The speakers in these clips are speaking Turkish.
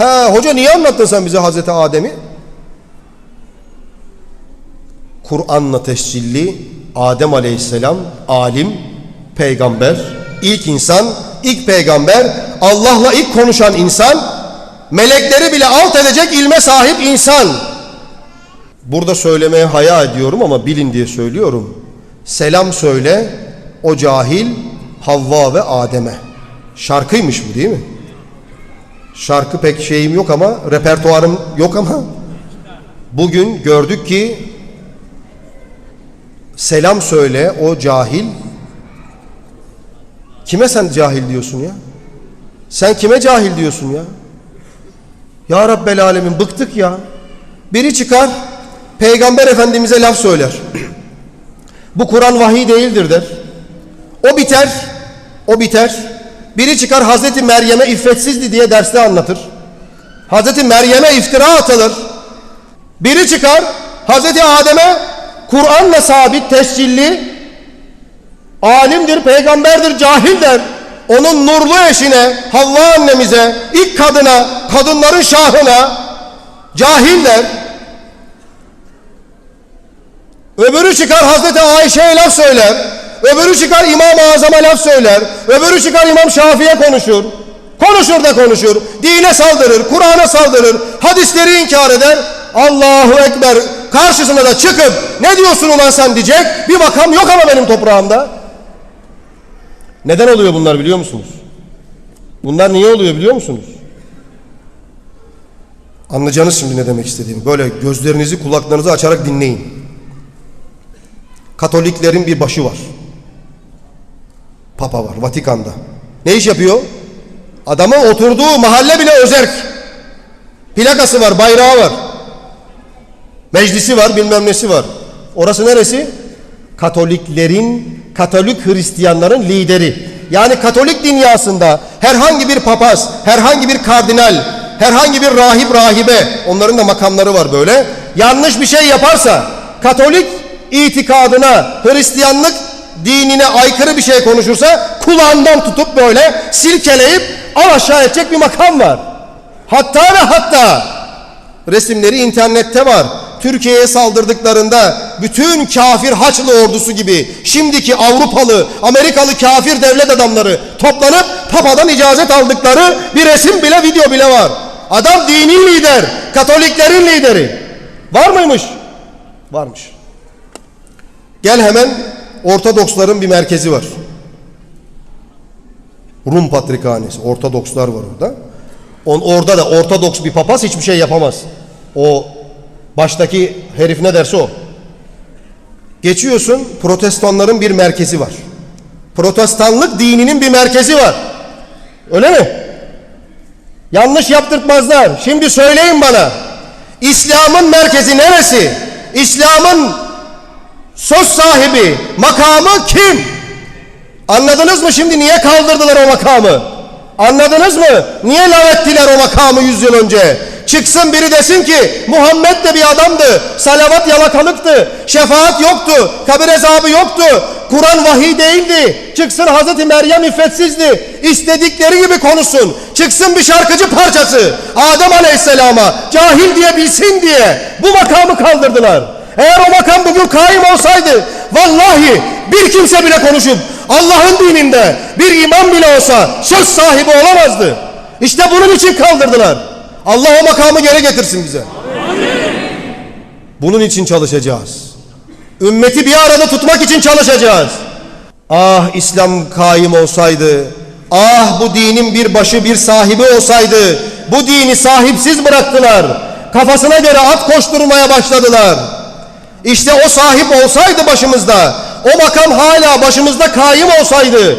He hoca niye anlattın sen bize Hazreti Adem'i? Kur'an'la tescilli Adem Aleyhisselam alim, peygamber, ilk insan, ilk peygamber, Allah'la ilk konuşan insan, melekleri bile alt edecek ilme sahip insan. Burada söylemeye haya ediyorum ama bilin diye söylüyorum. Selam söyle o cahil Havva ve Adem'e. Şarkıymış bu değil mi? Şarkı pek şeyim yok ama repertuarım yok ama bugün gördük ki selam söyle o cahil kime sen cahil diyorsun ya? Sen kime cahil diyorsun ya? Ya Rabbel Alemin bıktık ya. Biri çıkar Peygamber Efendimiz'e laf söyler. Bu Kur'an vahiy değildir der. O biter. O biter. Biri çıkar Hazreti Meryem'e iffetsizdi diye derste anlatır. Hazreti Meryem'e iftira atılır. Biri çıkar Hazreti Adem'e Kur'an'la sabit tescilli alimdir, peygamberdir, cahil der. Onun nurlu eşine, Havva annemize, ilk kadına, kadınların şahına cahil der. Öbürü çıkar Hazreti Ayşe'ye laf söyler. Öbürü çıkar İmam-ı Azam'a laf söyler. Öbürü çıkar İmam Şafii'ye konuşur. Konuşur da konuşur. Dine saldırır, Kur'an'a saldırır. Hadisleri inkar eder. Allahu Ekber karşısına da çıkıp ne diyorsun ulan sen diyecek. Bir makam yok ama benim toprağımda. Neden oluyor bunlar biliyor musunuz? Bunlar niye oluyor biliyor musunuz? Anlayacağınız şimdi ne demek istediğimi. Böyle gözlerinizi kulaklarınızı açarak dinleyin. Katoliklerin bir başı var. Papa var Vatikan'da. Ne iş yapıyor? Adamın oturduğu mahalle bile özerk. Plakası var, bayrağı var. Meclisi var, bilmem nesi var. Orası neresi? Katoliklerin, Katolik Hristiyanların lideri. Yani Katolik dünyasında herhangi bir papaz, herhangi bir kardinal, herhangi bir rahip rahibe, onların da makamları var böyle. Yanlış bir şey yaparsa, Katolik itikadına, Hristiyanlık dinine aykırı bir şey konuşursa kulağından tutup böyle silkeleyip al aşağı edecek bir makam var. Hatta ve hatta resimleri internette var. Türkiye'ye saldırdıklarında bütün kafir Haçlı ordusu gibi şimdiki Avrupalı, Amerikalı kafir devlet adamları toplanıp papadan icazet aldıkları bir resim bile video bile var. Adam dini lider, Katoliklerin lideri. Var mıymış? Varmış. Gel hemen Ortodoksların bir merkezi var. Rum Patrikhanesi. Ortodokslar var orada. On, orada da Ortodoks bir papaz hiçbir şey yapamaz. O baştaki herif ne derse o. Geçiyorsun protestanların bir merkezi var. Protestanlık dininin bir merkezi var. Öyle mi? Yanlış yaptırtmazlar. Şimdi söyleyin bana. İslam'ın merkezi neresi? İslam'ın söz sahibi, makamı kim? Anladınız mı şimdi niye kaldırdılar o makamı? Anladınız mı? Niye lavettiler o makamı yüz yıl önce? Çıksın biri desin ki Muhammed de bir adamdı. Salavat yalakalıktı. Şefaat yoktu. Kabir hesabı yoktu. Kur'an vahiy değildi. Çıksın Hazreti Meryem iffetsizdi. İstedikleri gibi konuşsun. Çıksın bir şarkıcı parçası. Adem Aleyhisselam'a cahil diye bilsin diye bu makamı kaldırdılar. Eğer o makam bugün kaim olsaydı vallahi bir kimse bile konuşup Allah'ın dininde bir imam bile olsa söz sahibi olamazdı. İşte bunun için kaldırdılar. Allah o makamı geri getirsin bize. Bunun için çalışacağız. Ümmeti bir arada tutmak için çalışacağız. Ah İslam kaim olsaydı, ah bu dinin bir başı bir sahibi olsaydı, bu dini sahipsiz bıraktılar. Kafasına göre at koşturmaya başladılar. İşte o sahip olsaydı başımızda, o makam hala başımızda kaim olsaydı,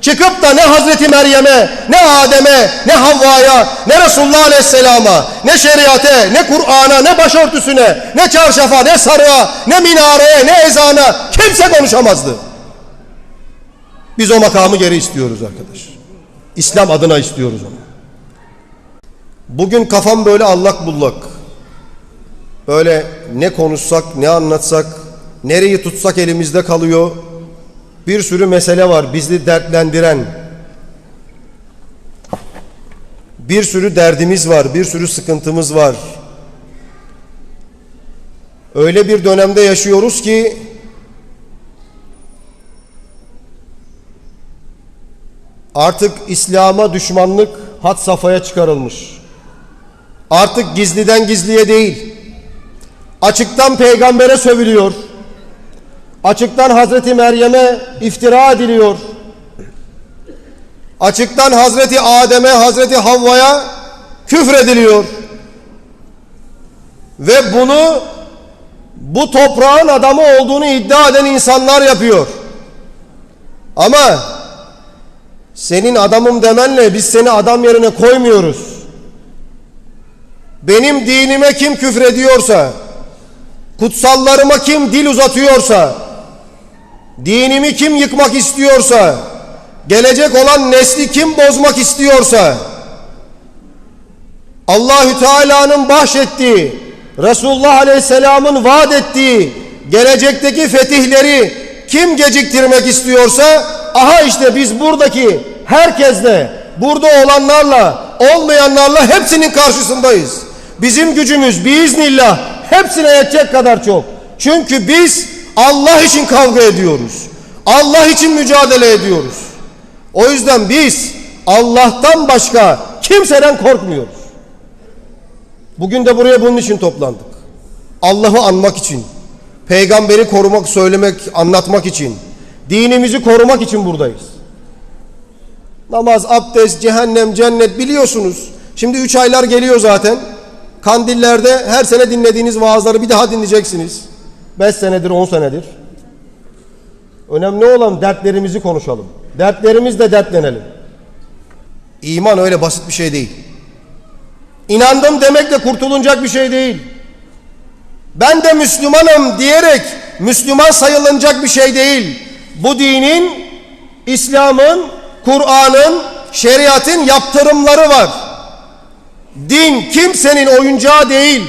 çıkıp da ne Hazreti Meryem'e, ne Adem'e, ne Havva'ya, ne Resulullah Aleyhisselam'a, ne şeriate, ne Kur'an'a, ne başörtüsüne, ne çarşafa, ne sarığa, ne minareye, ne ezana kimse konuşamazdı. Biz o makamı geri istiyoruz arkadaş. İslam adına istiyoruz onu. Bugün kafam böyle allak bullak. Böyle ne konuşsak, ne anlatsak, nereyi tutsak elimizde kalıyor. Bir sürü mesele var bizi dertlendiren. Bir sürü derdimiz var, bir sürü sıkıntımız var. Öyle bir dönemde yaşıyoruz ki artık İslam'a düşmanlık had safhaya çıkarılmış. Artık gizliden gizliye değil, açıktan peygambere sövülüyor. Açıktan Hazreti Meryem'e iftira ediliyor. Açıktan Hazreti Adem'e, Hazreti Havva'ya küfrediliyor. Ve bunu bu toprağın adamı olduğunu iddia eden insanlar yapıyor. Ama senin adamım demenle biz seni adam yerine koymuyoruz. Benim dinime kim küfrediyorsa, kutsallarıma kim dil uzatıyorsa, dinimi kim yıkmak istiyorsa, gelecek olan nesli kim bozmak istiyorsa, Allahü Teala'nın bahşettiği, Resulullah Aleyhisselam'ın vaat ettiği gelecekteki fetihleri kim geciktirmek istiyorsa, aha işte biz buradaki herkesle, burada olanlarla, olmayanlarla hepsinin karşısındayız. Bizim gücümüz biiznillah hepsine yetecek kadar çok. Çünkü biz Allah için kavga ediyoruz. Allah için mücadele ediyoruz. O yüzden biz Allah'tan başka kimseden korkmuyoruz. Bugün de buraya bunun için toplandık. Allah'ı anmak için, peygamberi korumak, söylemek, anlatmak için, dinimizi korumak için buradayız. Namaz, abdest, cehennem, cennet biliyorsunuz. Şimdi üç aylar geliyor zaten. Kandillerde her sene dinlediğiniz vaazları bir daha dinleyeceksiniz. Beş senedir, on senedir. Önemli olan dertlerimizi konuşalım. Dertlerimizle dertlenelim. İman öyle basit bir şey değil. İnandım demekle kurtulunacak bir şey değil. Ben de Müslümanım diyerek Müslüman sayılınacak bir şey değil. Bu dinin, İslam'ın, Kur'an'ın, şeriatın yaptırımları var. Din kimsenin oyuncağı değil.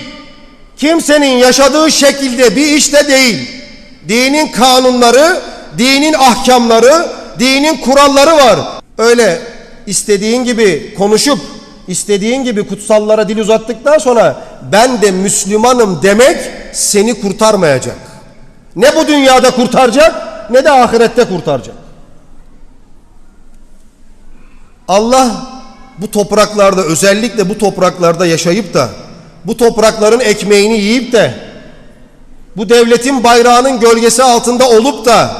Kimsenin yaşadığı şekilde bir işte değil. Dinin kanunları, dinin ahkamları, dinin kuralları var. Öyle istediğin gibi konuşup istediğin gibi kutsallara dil uzattıktan sonra ben de Müslümanım demek seni kurtarmayacak. Ne bu dünyada kurtaracak ne de ahirette kurtaracak. Allah bu topraklarda özellikle bu topraklarda yaşayıp da bu toprakların ekmeğini yiyip de bu devletin bayrağının gölgesi altında olup da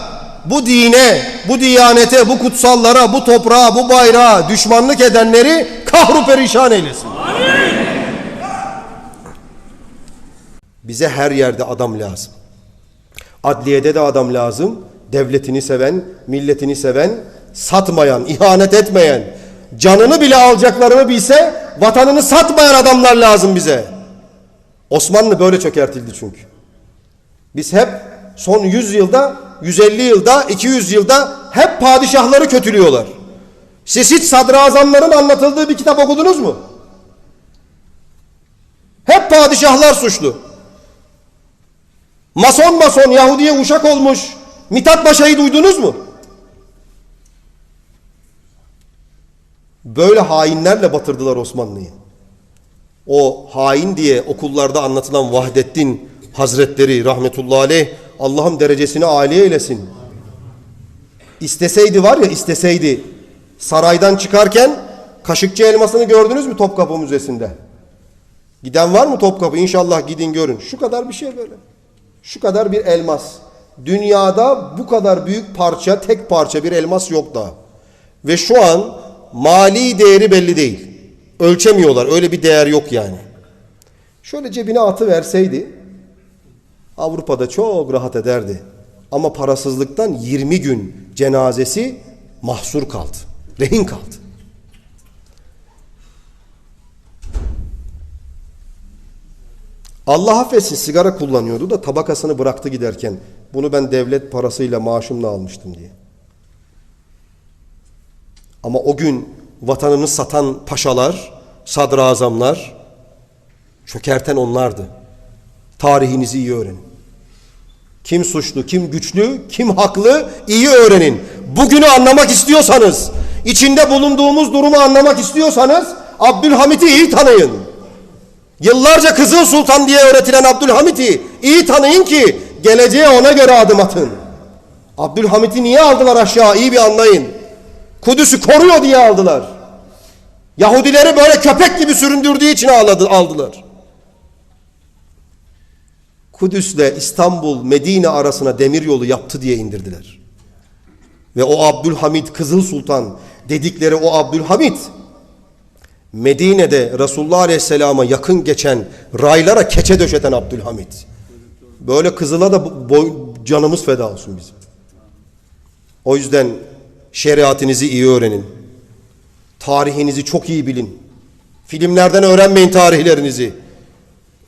bu dine, bu diyanete, bu kutsallara, bu toprağa, bu bayrağa düşmanlık edenleri kahru perişan eylesin. Bize her yerde adam lazım. Adliyede de adam lazım. Devletini seven, milletini seven, satmayan, ihanet etmeyen, canını bile alacaklarını bilse vatanını satmayan adamlar lazım bize. Osmanlı böyle çökertildi çünkü. Biz hep son 100 yılda, 150 yılda, 200 yılda hep padişahları kötülüyorlar. Siz hiç sadrazamların anlatıldığı bir kitap okudunuz mu? Hep padişahlar suçlu. Mason mason Yahudi'ye uşak olmuş Mithat Paşa'yı duydunuz mu? Böyle hainlerle batırdılar Osmanlı'yı. O hain diye okullarda anlatılan Vahdettin Hazretleri rahmetullahi aleyh Allah'ım derecesini âli eylesin. İsteseydi var ya isteseydi saraydan çıkarken Kaşıkçı elmasını gördünüz mü Topkapı Müzesi'nde? Giden var mı Topkapı? İnşallah gidin görün. Şu kadar bir şey böyle. Şu kadar bir elmas. Dünyada bu kadar büyük parça, tek parça bir elmas yok daha. Ve şu an mali değeri belli değil. Ölçemiyorlar. Öyle bir değer yok yani. Şöyle cebine atı verseydi Avrupa'da çok rahat ederdi. Ama parasızlıktan 20 gün cenazesi mahsur kaldı. Rehin kaldı. Allah affetsin sigara kullanıyordu da tabakasını bıraktı giderken. Bunu ben devlet parasıyla maaşımla almıştım diye. Ama o gün vatanını satan paşalar, sadrazamlar çökerten onlardı. Tarihinizi iyi öğrenin. Kim suçlu, kim güçlü, kim haklı iyi öğrenin. Bugünü anlamak istiyorsanız, içinde bulunduğumuz durumu anlamak istiyorsanız Abdülhamit'i iyi tanıyın. Yıllarca Kızıl Sultan diye öğretilen Abdülhamit'i iyi tanıyın ki geleceğe ona göre adım atın. Abdülhamit'i niye aldılar aşağı iyi bir anlayın. Kudüs'ü koruyor diye aldılar. Yahudileri böyle köpek gibi süründürdüğü için ağladı, aldılar. Kudüs'le İstanbul, Medine arasına demir yolu yaptı diye indirdiler. Ve o Abdülhamid Kızıl Sultan dedikleri o Abdülhamid Medine'de Resulullah Aleyhisselam'a yakın geçen raylara keçe döşeten Abdülhamid. Böyle kızıla da boy, canımız feda olsun bizim. O yüzden şeriatınızı iyi öğrenin. Tarihinizi çok iyi bilin. Filmlerden öğrenmeyin tarihlerinizi.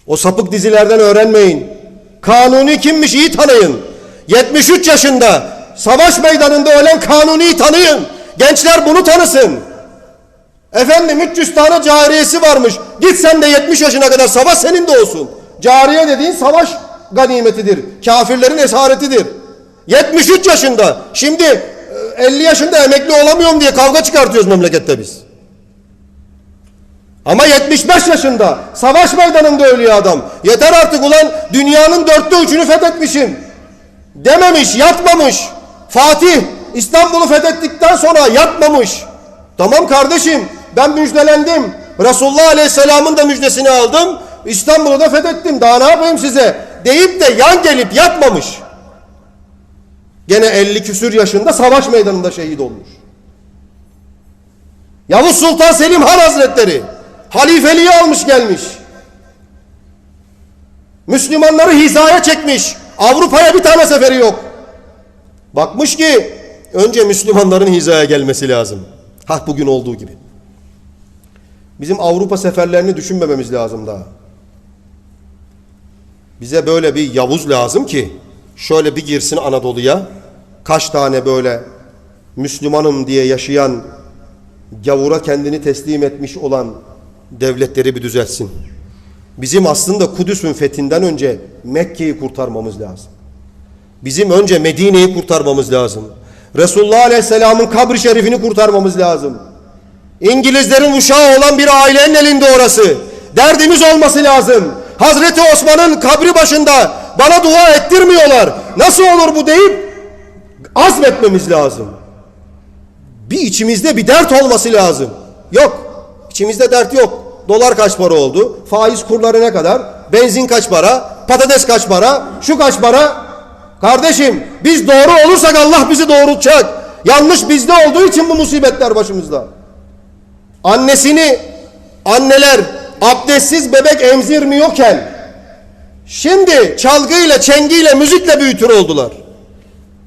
O sapık dizilerden öğrenmeyin. Kanuni kimmiş iyi tanıyın. 73 yaşında savaş meydanında ölen Kanuni'yi tanıyın. Gençler bunu tanısın. Efendim 300 tane cariyesi varmış. Git sen de 70 yaşına kadar savaş senin de olsun. Cariye dediğin savaş ganimetidir. Kafirlerin esaretidir. 73 yaşında. Şimdi 50 yaşında emekli olamıyorum diye kavga çıkartıyoruz memlekette biz. Ama 75 yaşında savaş meydanında ölüyor adam. Yeter artık ulan dünyanın dörtte üçünü fethetmişim. Dememiş, yatmamış. Fatih İstanbul'u fethettikten sonra yatmamış. Tamam kardeşim ben müjdelendim. Resulullah Aleyhisselam'ın da müjdesini aldım. İstanbul'u da fethettim. Daha ne yapayım size? Deyip de yan gelip yatmamış. Gene 50 küsür yaşında savaş meydanında şehit olmuş. Yavuz Sultan Selim Han Hazretleri halifeliği almış gelmiş. Müslümanları hizaya çekmiş. Avrupa'ya bir tane seferi yok. Bakmış ki önce Müslümanların hizaya gelmesi lazım. Ha bugün olduğu gibi. Bizim Avrupa seferlerini düşünmememiz lazım daha. Bize böyle bir Yavuz lazım ki şöyle bir girsin Anadolu'ya. Kaç tane böyle Müslümanım diye yaşayan gavura kendini teslim etmiş olan devletleri bir düzeltsin. Bizim aslında Kudüs'ün fethinden önce Mekke'yi kurtarmamız lazım. Bizim önce Medine'yi kurtarmamız lazım. Resulullah Aleyhisselam'ın kabri şerifini kurtarmamız lazım. İngilizlerin uşağı olan bir ailenin elinde orası. Derdimiz olması lazım. Hazreti Osman'ın kabri başında bana dua ettirmiyorlar. Nasıl olur bu deyip azmetmemiz lazım. Bir içimizde bir dert olması lazım. Yok. İçimizde dert yok. Dolar kaç para oldu? Faiz kurları ne kadar? Benzin kaç para? Patates kaç para? Şu kaç para? Kardeşim biz doğru olursak Allah bizi doğrultacak. Yanlış bizde olduğu için bu musibetler başımızda. Annesini anneler abdestsiz bebek emzirmiyorken şimdi çalgıyla, çengiyle, müzikle büyütür oldular.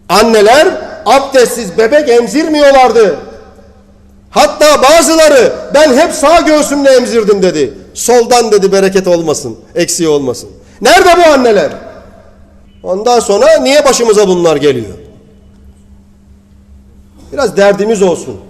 Anneler abdestsiz bebek emzirmiyorlardı. Hatta bazıları ben hep sağ göğsümle emzirdim dedi. Soldan dedi bereket olmasın, eksiği olmasın. Nerede bu anneler? Ondan sonra niye başımıza bunlar geliyor? Biraz derdimiz olsun.